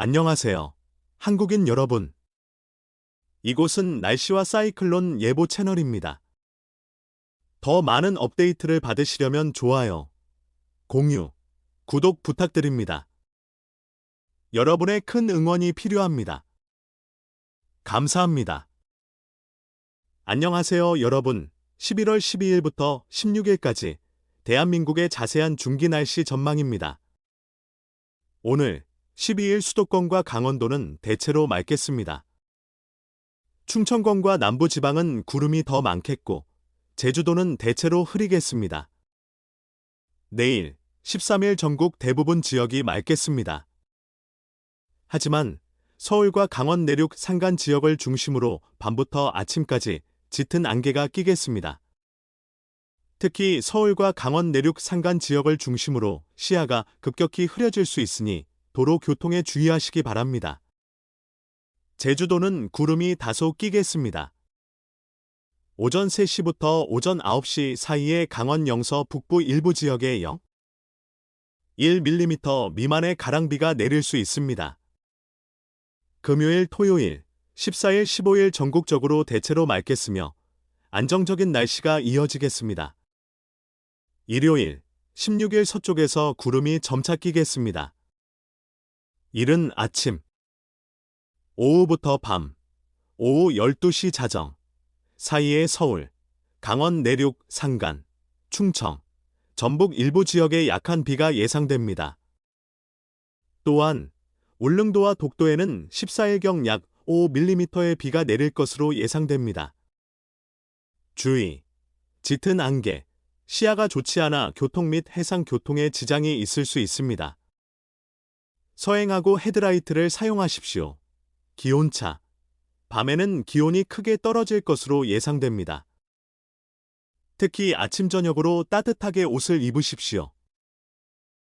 안녕하세요. 한국인 여러분. 이곳은 날씨와 사이클론 예보 채널입니다. 더 많은 업데이트를 받으시려면 좋아요, 공유, 구독 부탁드립니다. 여러분의 큰 응원이 필요합니다. 감사합니다. 안녕하세요, 여러분. 11월 12일부터 16일까지 대한민국의 자세한 중기 날씨 전망입니다. 오늘 12일 수도권과 강원도는 대체로 맑겠습니다. 충청권과 남부지방은 구름이 더 많겠고, 제주도는 대체로 흐리겠습니다. 내일 13일 전국 대부분 지역이 맑겠습니다. 하지만 서울과 강원 내륙 산간 지역을 중심으로 밤부터 아침까지 짙은 안개가 끼겠습니다. 특히 서울과 강원 내륙 산간 지역을 중심으로 시야가 급격히 흐려질 수 있으니 도로 교통에 주의하시기 바랍니다. 제주도는 구름이 다소 끼겠습니다. 오전 3시부터 오전 9시 사이에 강원 영서 북부 일부 지역에 0, 1mm 미만의 가랑비가 내릴 수 있습니다. 금요일, 토요일, 14일, 15일 전국적으로 대체로 맑겠으며 안정적인 날씨가 이어지겠습니다. 일요일, 16일 서쪽에서 구름이 점차 끼겠습니다. 이른 아침, 오후부터 밤, 오후 12시 자정, 사이에 서울, 강원 내륙 산간, 충청, 전북 일부 지역에 약한 비가 예상됩니다. 또한 울릉도와 독도에는 14일경 약 5mm의 비가 내릴 것으로 예상됩니다. 주의! 짙은 안개, 시야가 좋지 않아 교통 및 해상 교통에 지장이 있을 수 있습니다. 서행하고 헤드라이트를 사용하십시오. 기온차. 밤에는 기온이 크게 떨어질 것으로 예상됩니다. 특히 아침 저녁으로 따뜻하게 옷을 입으십시오.